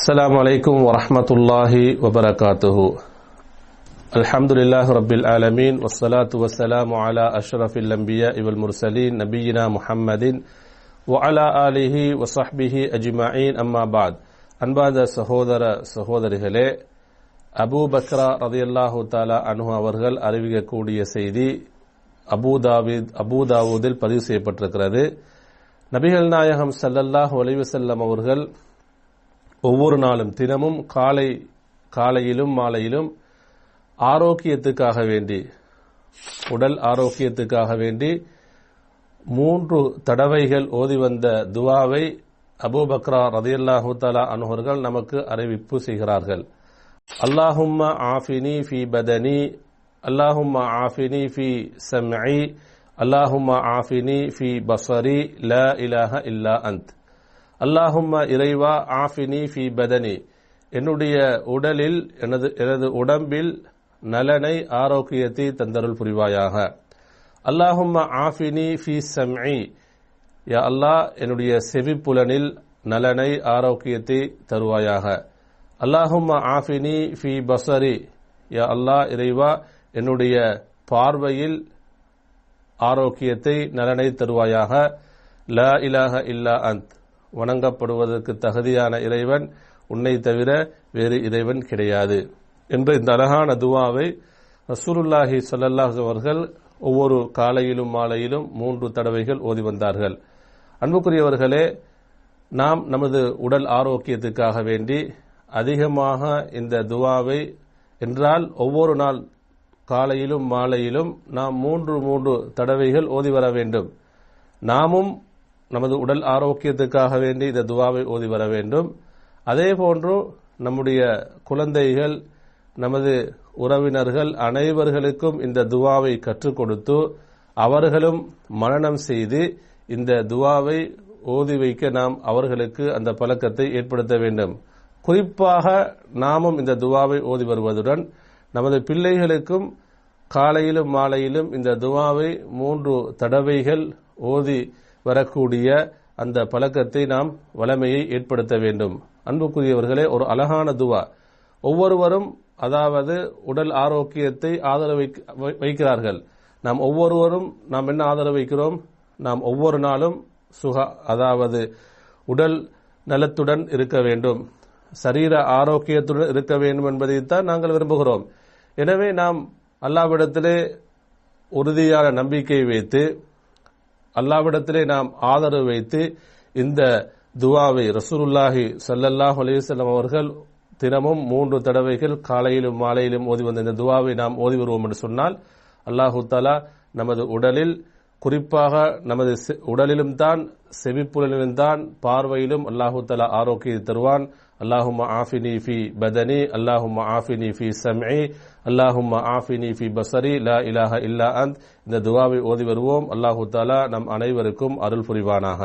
السلام عليكم ورحمة الله وبركاته الحمد لله رب العالمين والصلاة والسلام على أشرف الأنبياء والمرسلين نبينا محمد وعلى آله وصحبه أجمعين أما بعد அன்பாத சகோதர சகோதரிகளே அபூ பக்ரா ரதியல்லாஹு தாலா அனு அவர்கள் அறிவிக்கக்கூடிய செய்தி அபூதாவித் அபூதாவூதில் பதிவு செய்யப்பட்டிருக்கிறது நபிகள் நாயகம் ஸல்லல்லாஹு அலைஹி வஸல்லம் அவர்கள் ஒவ்வொரு நாளும் தினமும் காலை காலையிலும் மாலையிலும் ஆரோக்கியத்துக்காக வேண்டி உடல் ஆரோக்கியத்துக்காக வேண்டி மூன்று தடவைகள் ஓதி வந்த துவாவை அபூபக்ரா ரதியல்லாஹு தலா அனுகர்கள் நமக்கு அறிவிப்பு செய்கிறார்கள். அல்லாஹும்ம ஆஃபினி ஃபி பதனி அல்லாஹும்ம ஆஃபினி ஃபி சம்ஐ அல்லாஹும்ம ஆஃபினி ஃபி பசரி ல இலாஹ இல்லா அந்த். அல்லாஹும்ம இறைவா ஆஃபினி ஃபி பதனி. என்னுடைய உடலில் எனது எனது உடம்பில் நலனை ஆரோக்கியத்தை தந்தருள் புரிவாயாக. அல்லாஹும்ம ஆஃபினி ஃபி சம்இ. யா அல்லாஹ் என்னுடைய செவிப்புலனில் நலனை ஆரோக்கியத்தை தருவாயாக. அல்லாஹும்ம ஆஃபினி ஃபி பசரி. யா அல்லாஹ் இறைவா என்னுடைய பார்வையில் ஆரோக்கியத்தை நலனை தருவாயாக. ல இலாக இல்லா அந்த். வணங்கப்படுவதற்கு தகுதியான இறைவன் உன்னை தவிர வேறு இறைவன் கிடையாது. என்ற இந்த அழகான துவாவை ரசூலுல்லாஹி ஸல்லல்லாஹு அவர்கள் ஒவ்வொரு காலையிலும் மாலையிலும் மூன்று தடவைகள் ஓதி வந்தார்கள். அன்புக்குரியவர்களே நாம் நமது உடல் ஆரோக்கியத்துக்காக வேண்டி அதிகமாக இந்த துவாவை என்றால் ஒவ்வொரு நாள் காலையிலும் மாலையிலும் நாம் மூன்று மூன்று தடவைகள் ஓதி வர வேண்டும். நாமும் நமது உடல் ஆரோக்கியத்துக்காக வேண்டி இந்த துவாவை ஓதி வர வேண்டும். அதே போன்று நம்முடைய குழந்தைகள் நமது உறவினர்கள் அனைவர்களுக்கும் இந்த துவாவை கற்றுக் கொடுத்து அவர்களும் மரணம் செய்து இந்த துவாவை ஓதி வைக்க நாம் அவர்களுக்கு அந்த பழக்கத்தை ஏற்படுத்த வேண்டும். குறிப்பாக நாமும் இந்த துவாவை ஓதி வருவதுடன் நமது பிள்ளைகளுக்கும் காலையிலும் மாலையிலும் இந்த துவாவை மூன்று தடவைகள் ஓதி வரக்கூடிய அந்த பழக்கத்தை நாம் வளமையை ஏற்படுத்த வேண்டும். அன்புக்குரியவர்களே ஒரு அழகான துவா. ஒவ்வொருவரும் அதாவது உடல் ஆரோக்கியத்தை ஆதரவு வைக்கிறார்கள். நாம் ஒவ்வொருவரும் நாம் என்ன ஆதரவு வைக்கிறோம்? நாம் ஒவ்வொரு நாளும் சுக அதாவது உடல் நலத்துடன் இருக்க வேண்டும். சரீர ஆரோக்கியத்துடன் இருக்க வேண்டும் என்பதைத்தான் நாங்கள் விரும்புகிறோம். எனவே நாம் அல்லாவிடத்திலே உறுதியான நம்பிக்கை வைத்து அல்லாவிடத்திலே நாம் ஆதரவு வைத்து இந்த துவாவை ரசூலுல்லாஹி சல்லல்லாஹ் அலையுசல்லம் அவர்கள் தினமும் மூன்று தடவைகள் காலையிலும் மாலையிலும் ஓதி வந்த இந்த துவாவை நாம் ஓதி வருவோம் என்று சொன்னால் அல்லாஹு தாலா நமது உடலில் குறிப்பாக நமது உடலிலும் தான் செவிப்புலனிலும் தான் பார்வையிலும் அல்லாஹு தலா ஆரோக்கியத்தை தருவான். அல்லாஹுமா ஆஃபினி ஃபி பதனி அல்லாஹும்ம ஆஃபினி ஃபி சம்இ அல்லாஹுமா ஆஃபினி ஃபி பசரி லா இலாஹ இல்லா அந்த். இந்த துவாவை ஓதி வருவோம். அல்லாஹு தாலா நம் அனைவருக்கும் அருள் புரிவானாக.